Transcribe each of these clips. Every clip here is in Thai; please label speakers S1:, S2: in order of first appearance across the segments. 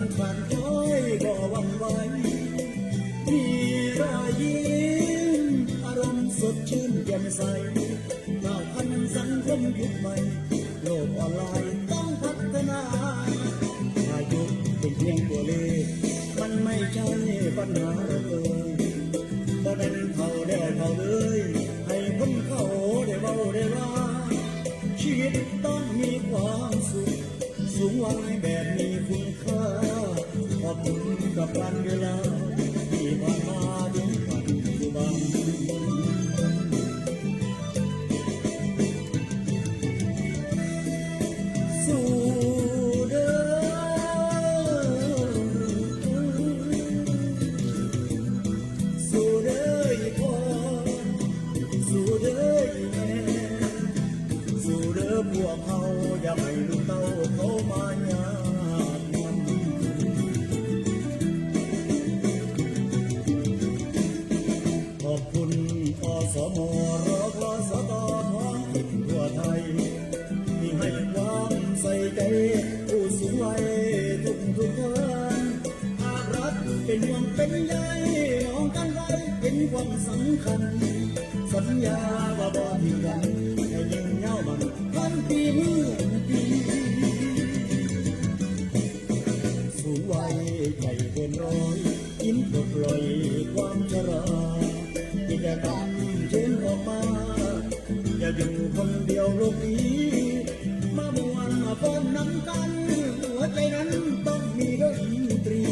S1: ผ่านพ้อยบ่หวั่นไหวมีรอยยิ้มอารมณ์สดชื่นแจ่มใสเก้าพันสังคมยุคใหม่โลกออนไลน์ต้องพัฒนาอายุเป็นเพียงตัวเลขมันไม่ใช่ปัญหาเลย คุณ อสมรพสตท้องถิ่นทั่วไทย มีให้ความใส่ใจผู้สูงวัยทุกทุกคนภาครัฐเป็นห่วงเป็นใยมองกันไรเป็นความสำคัญ สัญญาว่าบ่ทิ้งกัน กนี้ มาบวนมาฟ้อนนำกัน หัวใจนั้นต้องมีดนตรี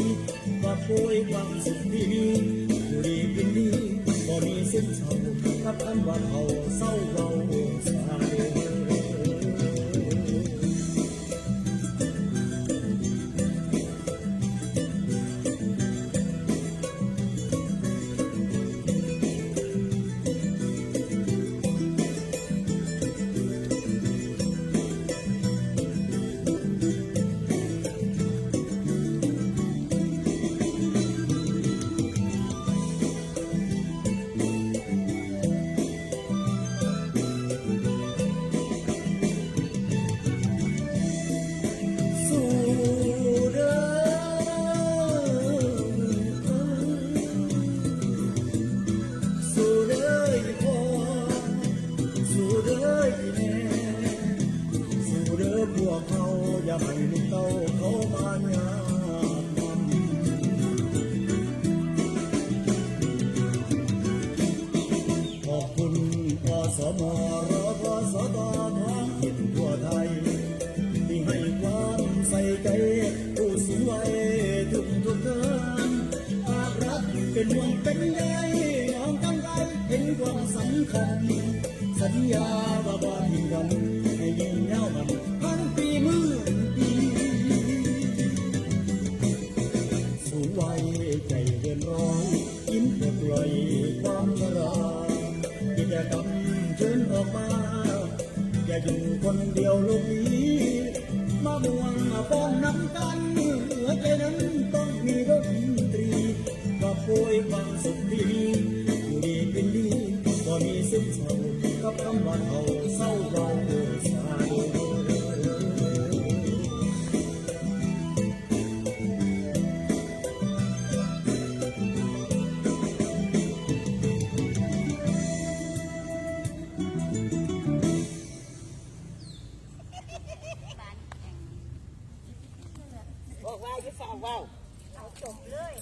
S1: มาโปรยความสุขที่มีอยู่ดีกินดีบ่มีสิ้นเศร้ากับคำว่าเขาเศร้าเรา แม่สู่เด้อพวกเขาอย่าให้ลูกเต้าเขามายากนำขอบคุณอสมรพสตท้องถิ่นทั่วไทย ที่ให้ความใส่ใจผู้สูงวัยทุกทุกๆท่านหากรักเป็นห่วงเป็นใยมองกันไว้เห็นความสำคัญ สัญญาว่าบ่ทิ้งกันให้ยิ่งยามันพันปีหมื่นปีสูงวัยใจเกินร้อยยิ้มปลดปล่อยความชรากิจกรรมเชิญออกมาอย่าอยู่คนเดียวโลกนี้มาบวงมาป้อนน้ำกัน
S2: บอกว่าจะฝากว่าวเอาจบเลย